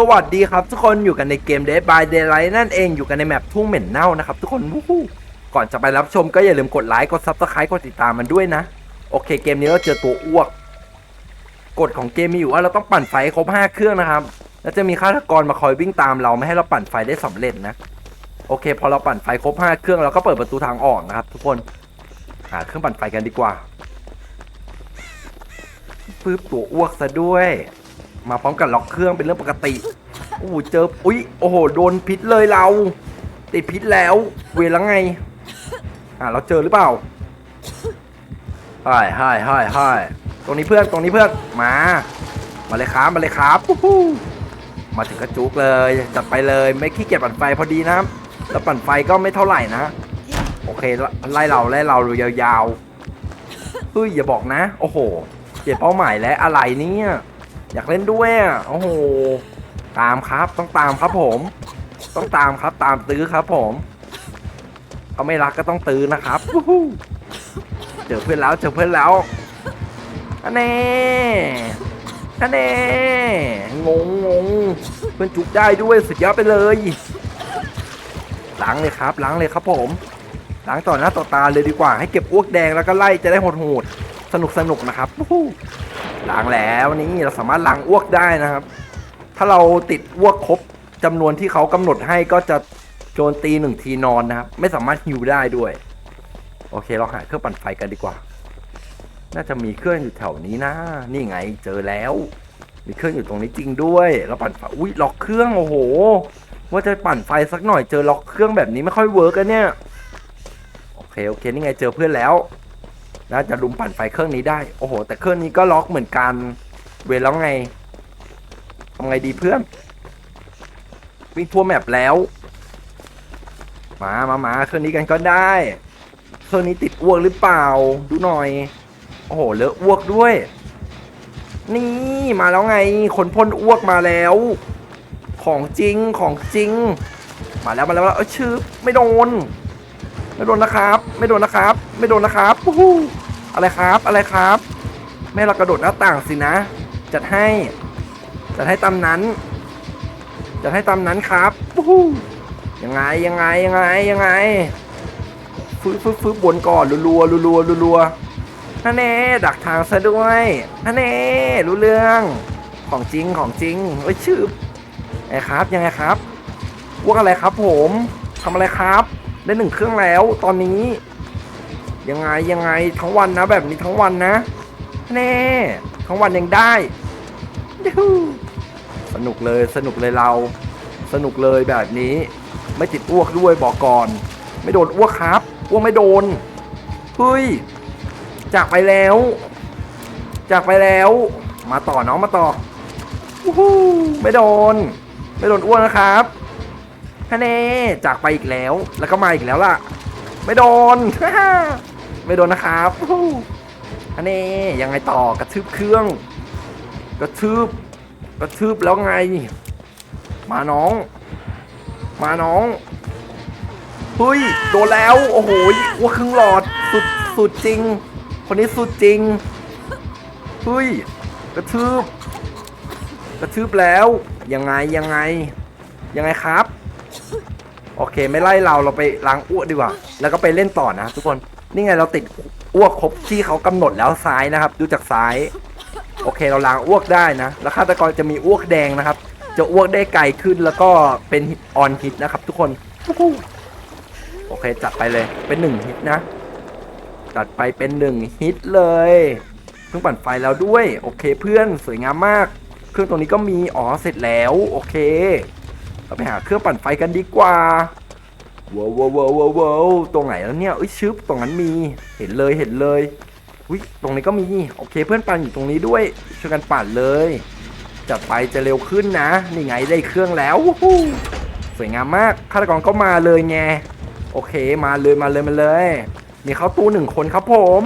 สวัสดีครับทุกคนอยู่กันในเกม Dead by Daylight นั่นเองอยู่กันในแมปทุ่งเหม็นเน่านะครับทุกคนวู้ฮู้ก่อนจะไปรับชมก็อย่าลืมกดไลค์กด Subscribe กดติดตามมันด้วยนะ โอเคเกมนี้เราเจอตัวอ้วกกฎของเกมมีอยู่ว่าเราต้องปั่นไฟครบ5เครื่องนะครับ แล้วจะมีฆาตกรมาคอยวิ่งตามเราไม่ให้เราปั่นไฟได้สำเร็จนะ โอเค พอเราปั่นไฟครบ5เครื่องเราก็เปิดประตูทางออกนะครับ ทุกคนหาเครื่องปั่นไฟกันดีกว่าปึ๊บตัวอ้วกซะด้วย มาพร้อมกับล็อกเครื่องเป็นเรื่องปกติโอ้โหเจออุ๊ยโอ้โหโดนพิษเลยเราติดพิษแล้วเวรแล้วไง อ่าเราเจอหรือเปล่าใช่ใช่ใช่ใช่ตรงนี้เพื่อนตรงนี้เพื่อนมา มาเลยครับมาเลยครับมาถึงกระจุกเลยจัดไปเลยไม่ขี้เกียจปั่นไฟพอดีนะแล้วปั่นไฟก็ไม่เท่าไหร่นะโอเคไล่เราไล่เรายาวๆเฮ้ยอย่าบอกนะ โอ้โหเปลี่ยนเป้าหมายแล้วอะไรเนี่ย อยากเล่นด้วยอะโอ้โหตามครับต้องตามครับผม ต้องตามครับตามตื้อครับผมเขาไม่รักก็ต้องตื้อนะครับเจอเพื่อนแล้วเจอเพื่อนแล้วอันแน่อันแน่งงงงเพื่อนจุกได้ด้วยสุดยอดไปเลยล้างเลยครับล้างเลยครับผมล้างต่อหน้าต่อตาเลยดีกว่าให้เก็บอ้วกแดงแล้วก็ไล่จะได้โหดๆสนุกสนุกๆนะครับ ล้างแล้วนี่เราสามารถล้างอ้วกได้นะครับ ถ้าเราติดอ้วกครบจำนวนที่เขากำหนดให้ก็จะโจมตีหนึ่งทีนอนนะครับ ไม่สามารถฮิวได้ด้วย โอเคเราหาเครื่องปั่นไฟกันดีกว่า น่าจะมีเครื่องอยู่แถวนี้นะ นี่ไงเจอแล้ว มีเครื่องอยู่ตรงนี้จริงด้วย เราปั่นไฟอุ้ยล็อกเครื่องโอ้โห ว่าจะปั่นไฟสักหน่อยเจอล็อกเครื่องแบบนี้ไม่ค่อยเวิร์กอะเนี่ย โอเคโอเคนี่ไงเจอเพื่อนแล้ว น่าจะลุมปั่นไฟเครื่องนี้ได้ โอ้โห แต่เครื่องนี้ก็ล็อกเหมือนกัน เวรแล้วไงทำไงดีเพื่อน วิ่งทั่วแมปแล้ว มามามาเครื่องนี้กันก็ได้ เครื่องนี้ติดอ้วกหรือเปล่า ดูหน่อย โอ้โห เลอะอ้วกด้วย นี่มาแล้วไงคนพ่นอ้วกมาแล้ว ของจริง ของจริงมาแล้วมาแล้วมาแล้วเออชื่อไม่โดน ไม่โดนนะครับ ไม่โดนนะครับ ไม่โดนนะครับวู้ฮู้ อะไรครับอะไรครับ แม่เรากระโดดหน้าต่างสินะ จัดให้ จัดให้ตามนั้น จัดให้ตามนั้นครับวู้ยังไงยังไงยังไงยังไงฟื้นฟื้นฟื้นบนก่อนรัวๆรัวๆรัวฮันแน่ดักทางซะด้วยนั่นแน่รู้เรื่องของจริงของจริงเอ้ยชื่อไงครับยังไงครับพวกอะไรครับผมทำอะไรครับ ได้หนึ่งเครื่องแล้วตอนนี้ ยังไงยังไงทั้งวันนะ แบบนี้ทั้งวันนะ แน่ ทั้งวันยังได้ สนุกเลยสนุกเลยเรา สนุกเลยแบบนี้ ไม่ติดอ้วกด้วยบอกก่อน ไม่โดนอ้วกครับอ้วกไม่โดนเฮ้ยจากไปแล้ว จากไปแล้ว มาต่อน้องมาต่อวู้ไม่โดน ไม่โดนอ้วกนะครับฮะเน่จากไปอีกแล้ว แล้วก็มาอีกแล้วล่ะ ไม่โดน ไม่โดนนะครับฮู้ฮะเน่ยังไงต่อกระทืบเครื่อง กระทืบ กระทืบแล้วไง มาน้อง มาน้องเฮ้ยโดนแล้ว โอ้โหว่าครึ่งหลอดสุดสุดจริง คนนี้สุดจริงเฮ้ยกระทืบ กระทืบแล้ว ยังไงยังไง ยังไงครับ โอเคไม่ไล่เราเราไปล้างอ้วกดีกว่า แล้วก็ไปเล่นต่อนะทุกคน นี่ไงเราติดอ้วกครบที่เขากำหนดแล้วซ้ายนะครับ ดูจากซ้าย โอเคเราล้างอ้วกได้นะ แล้วฆาตกรจะมีอ้วกแดงนะครับ จะอ้วกได้ไกลขึ้นแล้วก็เป็นออนฮิตนะครับ ทุกคนโอเคจัดไปเลยเป็นหนึ่งฮิตนะจัดไปเป็นหนึ่งฮิตเลยเครื่องปั่นไฟแล้วด้วย โอเคเพื่อนสวยงามมาก เครื่องตรงนี้ก็มีอ๋อเสร็จแล้ว โอเคเราไปหาเครื่องปั่นไฟกันดีกว่า ว้าวว้าวว้าวว้าวว้าวตรงไหนแล้วเนี่ยอ้ยชึบตรงนั้นมีเห็นเลยเห็นเลยอุ้ยตรงนี้ก็มีโอเคเพื่อนปั่นอยู่ตรงนี้ด้วยช่วยกันปั่นเลยจัดไปจะเร็วขึ้นนะนี่ไงได้เครื่องแล้วสวยงามมากฆาตกรก็มาเลยไงโอเคมาเลยมาเลยมาเลย มีเข้าตู้หนึ่งคนครับผม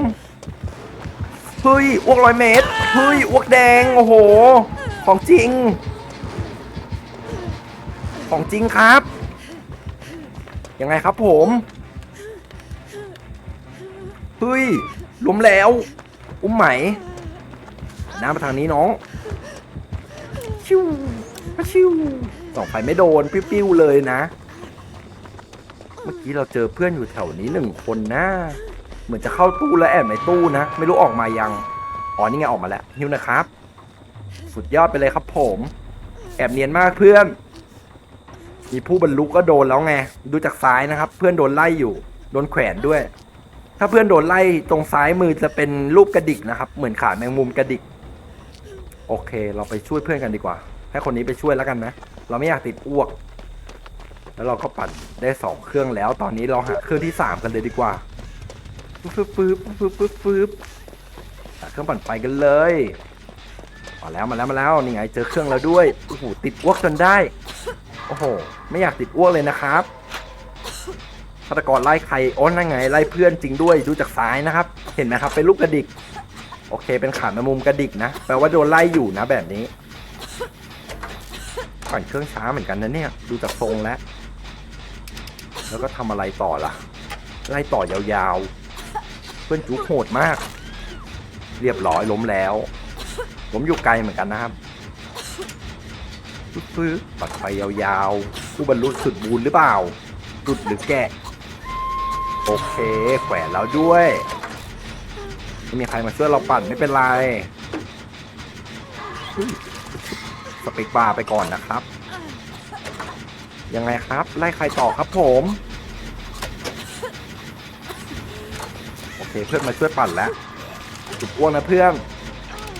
เฮ้ยอ้วกร้อยเมตรเฮ้ยอ้วกแดงโอ้โห ของจริง ของจริงครับ ยังไงครับผมเฮ้ยล้มแล้ว อุ้มไหมน้ามาทางนี้น้อง ชิวชิวส่องไฟไม่โดน ปิ้วๆเลยนะ เมื่อกี้เราเจอเพื่อนอยู่แถวนี้หนึ่งคนนะเหมือนจะเข้าตู้แล้วแอบในตู้นะ ไม่รู้ออกมายัง อ๋อนี่ไงออกมาแล้วฮิวนะครับ สุดยอดไปเลยครับผม แอบเนียนมากเพื่อน มีผู้บรรลุก็โดนแล้วไง ดูจากซ้ายนะครับ เพื่อนโดนไล่อยู่ โดนแขวนด้วย ถ้าเพื่อนโดนไล่ตรงซ้ายมือจะเป็นรูปกระดิกนะครับ เหมือนขาแมงมุมกระดิก โอเค เราไปช่วยเพื่อนกันดีกว่า ให้คนนี้ไปช่วยแล้วกันนะ เราไม่อยากติดอ้วก แล้วเราก็ปั่นได้สองเครื่องแล้ว ตอนนี้เราหาเครื่องที่สามกันเลยดีกว่าฟืบฟืบฟืบฟืบฟืบเครื่องปั่นไฟกันเลย มาแล้วมาแล้วมาแล้วนี่ไงเจอเครื่องแล้วด้วยโอ้โหติดอ้วกจนได้ อ้โห ไม่อยากติดอ้วกเลยนะครับฆาตกรไล่ใครอ้นั่นไงไล่เพื่อนจริงด้วยดูจากซ้ายนะครับ เห็นไหมครับ เป็นลูกกระดิก โอเค เป็นขาแมมุมกระดิกนะ แปลว่าโดนไล่อยู่นะแบบนี้ปั่นเครื่องช้าเหมือนกันนะเนี่ย ดูจากทรงแล้ว แล้วก็ทำอะไรต่อล่ะ ไล่ต่อยาวๆ เพื่อนจุกโหดมาก เรียบร้อยล้มแล้ว ผมอยู่ไกลเหมือนกันนะครับ ฟื้นปัดไฟยาวๆ ผู้บรรลุสุดบูนหรือเปล่า สุดหรือแกะ โอเค แขวนแล้วด้วยไม่มีใครมาช่วยเราปั่นไม่เป็นไรสเปกบาร์ไปก่อนนะครับ ยังไงครับ ไล่ใครต่อครับผม โอเคเพื่อนมาช่วยปั่นแล้วจุดอ้วงนะเพื่อน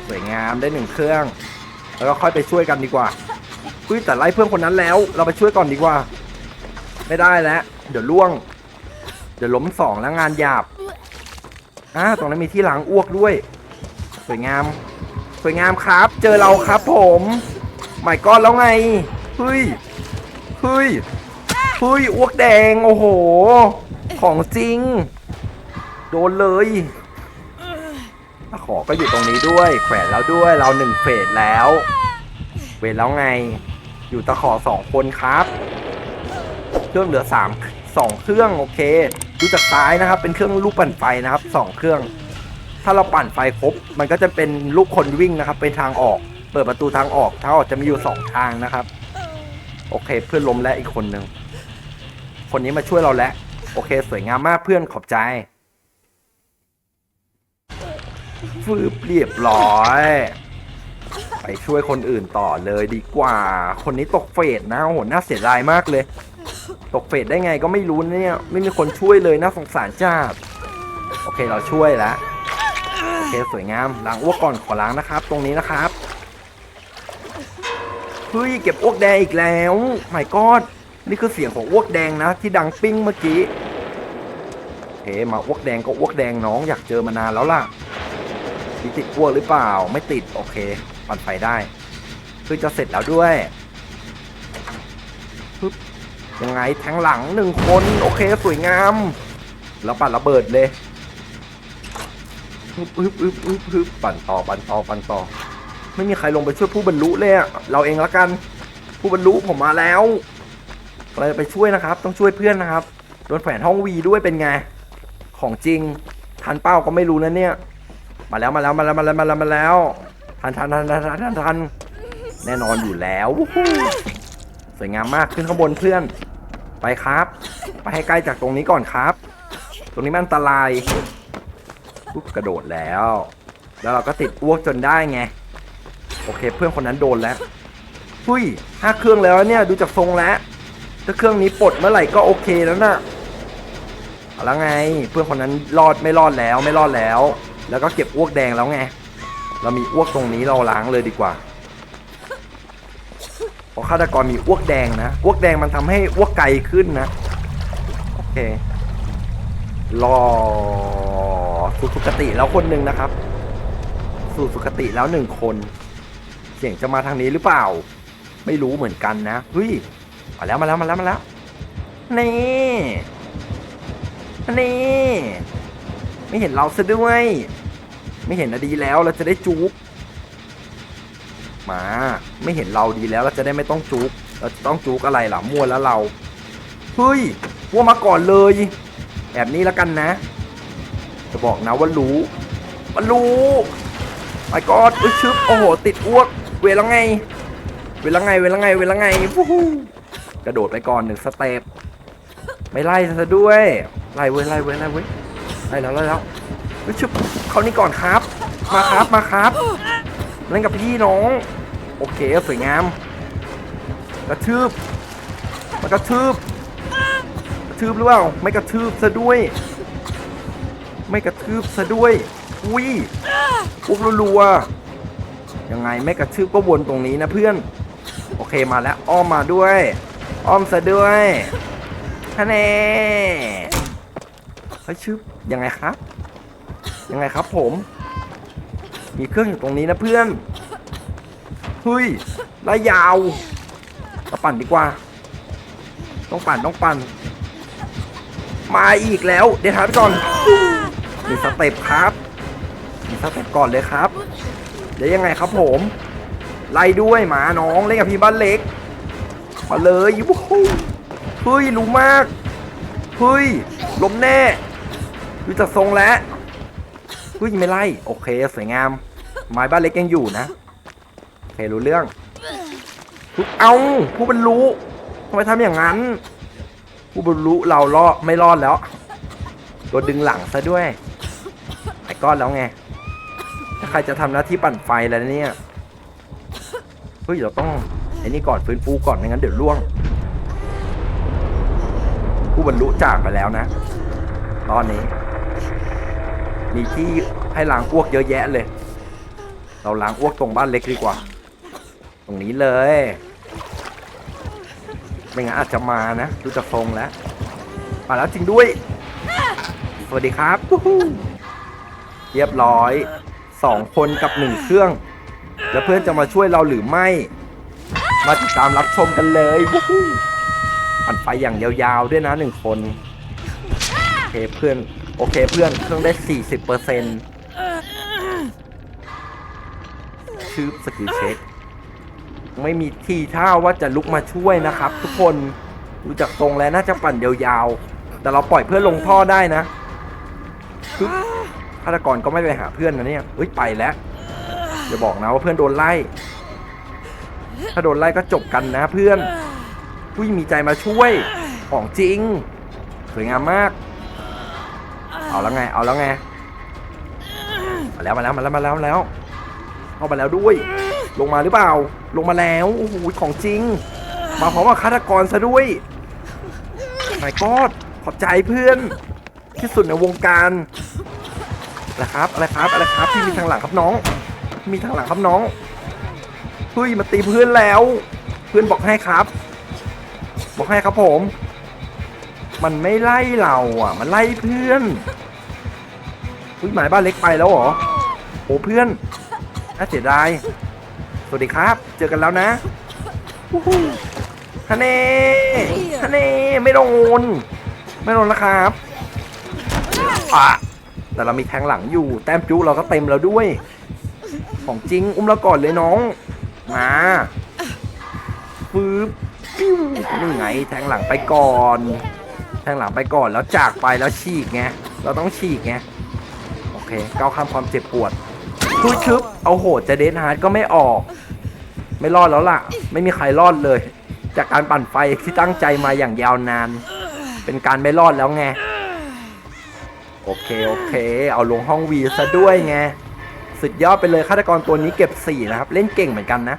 สวยงามได้หนึ่งเครื่อง แล้วก็ค่อยไปช่วยกันดีกว่า ยแต่ไล่เพื่อนคนนั้นแล้ว เราไปช่วยก่อนดีกว่า ไม่ได้แล้ว เดี๋ยวล่วง เดี๋ยวล้มสองแล้วงานหยาบอ่าตรงนั้นมีที่ล้างอ้วกด้วย สวยงาม สวยงามครับ เจอเราครับผมหมายก้อนแล้วไงเฮ้ยเฮ้ยเฮ้ยอ้วกแดงโอ้โห ของจริง โดนเลยขอก็อยู่ตรงนี้ด้วย แขวนแล้วด้วยเราหนึ่งเฟสแล้ว เวทแล้วไง อยู่ตะขอสองคนครับ เครื่องเหลือสามสองเครื่องโอเค ดูจากซ้ายนะครับ เป็นเครื่องลูกปั่นไฟนะครับสองเครื่อง ถ้าเราปั่นไฟครบ มันก็จะเป็นลูกคนวิ่งนะครับ เป็นทางออก เปิดประตูทางออกทางออกจะมีอยู่สองทางนะครับ โอเค เพื่อนล้มแล้วอีกคนหนึ่งคนนี้มาช่วยเราแล้วโอเค สวยงามมากเพื่อนขอบใจฟืบเรียบร้อย ไปช่วยคนอื่นต่อเลยดีกว่า คนนี้ตกเฟสนะโอ้โหน่าเสียดายมากเลย ตกเฟสได้ไงก็ไม่รู้เนี่ย ไม่มีคนช่วยเลยน่าสงสารจ้าโอเคเราช่วยแล้วโอเคสวยงามล้างอ้วกก่อนขอล้างนะครับ ตรงนี้นะครับเฮ้ยเก็บอ้วกแดงอีกแล้วไม่กอดนี่คือเสียงของอ้วกแดงนะ ที่ดังปิ้งเมื่อกี้โอเคมาอ้วกแดงก็อ้วกแดงน้องอยากเจอมานานแล้วล่ะติดอ้วกหรือเปล่าไม่ติดโอเค ปั่นไฟได้คือจะเสร็จแล้วด้วยปึ๊บยังไงแทงหลังหนึ่งคนโอเคสวยงามแล้วปั่นระเบิดเลยปึ๊บปึ๊บปึ๊บปึ๊บปึ๊บปั่นต่อปั่นต่อปั่นต่อ ไม่มีใครลงไปช่วยผู้บรรลุเลยอะเราเองละกัน ผู้บรรลุผมมาแล้วเราจะไปช่วยนะครับ ต้องช่วยเพื่อนนะครับโดนแขวนห้องวีด้วยเป็นไง ของจริงทันเป้าก็ไม่รู้นะเนี่ย มาแล้วมาแล้วมาแล้วมาแล้วมาแล้วมาแล้ว ทันทันทันทันทันทันทันแน่นอนอยู่แล้ว สวยงามมากขึ้นข้างบนเพื่อน ไปครับ ไปให้ใกล้จากตรงนี้ก่อนครับ ตรงนี้มันอันตรายปุ๊บกระโดดแล้ว แล้วเราก็ติดอ้วกจนได้ไง โอเค เพื่อนคนนั้นโดนแล้วหุ้ยห้าเครื่องแล้วเนี่ยดูจากทรงแล้วถ้าเครื่องนี้ปลดเมื่อไหร่ก็โอเคแล้วนะเอาแล้วไง เพื่อนคนนั้นรอดไม่รอดแล้วไม่รอดแล้ว แล้วก็เก็บอ้วกแดงแล้วไง เรามีอ้วกตรงนี้เราล้างเลยดีกว่าเพราะฆาตกรมีอ้วกแดงนะอ้วกแดงมันทำให้อ้วกไกลขึ้นนะ โอเค รอสุสุคติแล้วคนหนึ่งนะครับ สู่สุคติแล้วหนึ่งคน เสียงจะมาทางนี้หรือเปล่า ไม่รู้เหมือนกันนะเฮ้ยมาแล้วมาแล้วมาแล้วมาแล้วนี่นี่ไม่เห็นเราซะด้วย ไม่เห็นนะดีแล้วเราจะได้จุกมา ไม่เห็นเราดีแล้วเราจะได้ไม่ต้องจุกเราจะต้องจุกอะไรล่ะมั่วแล้วเราเฮ้ยวัวมาก่อนเลย แบบนี้แล้วกันนะ จะบอกนะว่ารู้มันรู้ไอ้กอดอุ้ยชึบโอ้โหติดอ้วก เวรแล้วไง เวลาไงเวลาไงเวลาไงฟู้ฮู้กระโดดไปก่อนหนึ่งสเต็ปไม่ไล่ซะด้วยไล่เว้ยไล่เว้ยไล่เว้ยไล่แล้วไล่แล้ว เฮ้ยชึบเขานี่ก่อนครับ มาครับมาครับ เล่นกับพี่น้อง โอเคสวยงามกระทืบมากระทืบกระทืบหรือเปล่าไม่กระทืบซะด้วย ไม่กระทืบซะด้วย อุ้ยปุ๊บรัวๆยังไงไม่กระทืบก็วนตรงนี้นะเพื่อน โอเคมาแล้วอ้อมมาด้วย อ้อมซะด้วยฮะแน่เฮ้ยชึบยังไงครับ ยังไงครับผม มีเครื่องอยู่ตรงนี้นะเพื่อนเฮ้ยไล่ยาวเราปั่นดีกว่า ต้องปั่นต้องปั่น มาอีกแล้ว เดี๋ยวถามไปก่อนมีสเต็ปครับมีสเต็ปก่อนเลยครับ เดี๋ยวยังไงครับผม ไล่ด้วยหมาน้องเล่นกับพี่บ้านเล็ก มาเลยวู้ฮู้เฮ้ยรู้มาก เฮ้ยล้มแน่ดูจากทรงแล้ว เฮ้ยไม่ไล่โอเคสวยงาม ไม้บ้านเล็กยังอยู่นะโอเครู้เรื่องทุกเอาผู้บรรลุทำไมทำอย่างนั้น ผู้บรรลุเรารอไม่รอดแล้วโดนดึงหลังซะด้วยไอ้ก้อนแล้วไงถ้าใครจะทำหน้าที่ปั่นไฟแล้วเนี่ยเฮ้ยเราต้องไอ้นี่ก่อนฟื้นฟูก่อนไม่งั้นเดี๋ยวล่วง ผู้บรรลุจากไปแล้วนะ ตอนนี้ มีที่ให้ล้างอ้วกเยอะแยะเลย เราล้างอ้วกตรงบ้านเล็กดีกว่า ตรงนี้เลย ไม่งั้นอาจจะมานะดูจากทรงแล้ว มาแล้วจริงด้วย สวัสดีครับ เรียบร้อย สองคนกับหนึ่งเครื่อง แล้วเพื่อนจะมาช่วยเราหรือไม่ มาติดตามรับชมกันเลยปั่นไฟอย่างยาวๆด้วยนะหนึ่งคน โอเคเพื่อน โอเคเพื่อนเครื่องได้สี่สิบเปอร์เซ็นต์ชื่อสกิลเช็ค ไม่มีที่ท่าว่าจะลุกมาช่วยนะครับ ทุกคนดูจากตรงแล้วน่าจะปั่นยาวๆ แต่เราปล่อยเพื่อนลงท่อได้นะฆาตกรก็ไม่ไปหาเพื่อนนะเนี่ยเฮ้ยไปแล้วอย่าบอกนะว่าเพื่อนโดนไล่ ถ้าโดนไล่ก็จบกันนะเพื่อนผู้มีใจมาช่วยของจริง สวยงามมาก เอาแล้วไง เอาแล้วไง มาแล้วมาแล้วมาแล้วมาแล้วมาแล้วเข้ามาแล้วด้วย ลงมาหรือเปล่า ลงมาแล้วโอ้โหของจริง มาพร้อมกับฆาตกรซะด้วยไม่กอดขอบใจเพื่อน ที่สุดในวงการอะไรครับอะไรครับอะไรครับพี่มีทางหลังครับน้อง มีทางหลังครับน้องเฮ้ยมาตีเพื่อนแล้ว เพื่อนบอกให้ครับ บอกให้ครับผม มันไม่ไล่เราอะ มันไล่เพื่อน อุ้ยหมายบ้านเล็กไปแล้วเหรอโอ้เพื่อนน่าเสียดายสวัสดีครับ เจอกันแล้วนะฮันเน่ฮันเน่ไม่โดนไม่โดนนะครับอะแต่เรามีแทงหลังอยู่ แต้มจุเราก็เต็มแล้วด้วย ของจริงอุ้มเราก่อนเลยน้อง มาปึ๊บปิ้วนี่ไงแทงหลังไปก่อน แทงหลังไปก่อนแล้วจากไปแล้วฉีกไง เราต้องฉีกไง เคก้าวข้ามความเจ็บปวดทุยชึบเอาโหดจะเดนฮาร์ดก็ไม่ออก ไม่รอดแล้วล่ะ ไม่มีใครรอดเลย จากการปั่นไฟที่ตั้งใจมาอย่างยาวนาน เป็นการไม่รอดแล้วไง โอเค โอเค เอาลงห้องวีซะด้วยไง สุดยอดไปเลยฆาตกรตัวนี้เก็บสี่นะครับ เล่นเก่งเหมือนกันนะ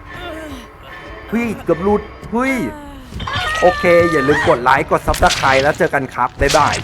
เฮ้ยเกือบหลุดเฮ้ยโอเค อย่าลืมกดไลค์ กดซับสไครต์แล้วเจอกันครับ บ๊ายบาย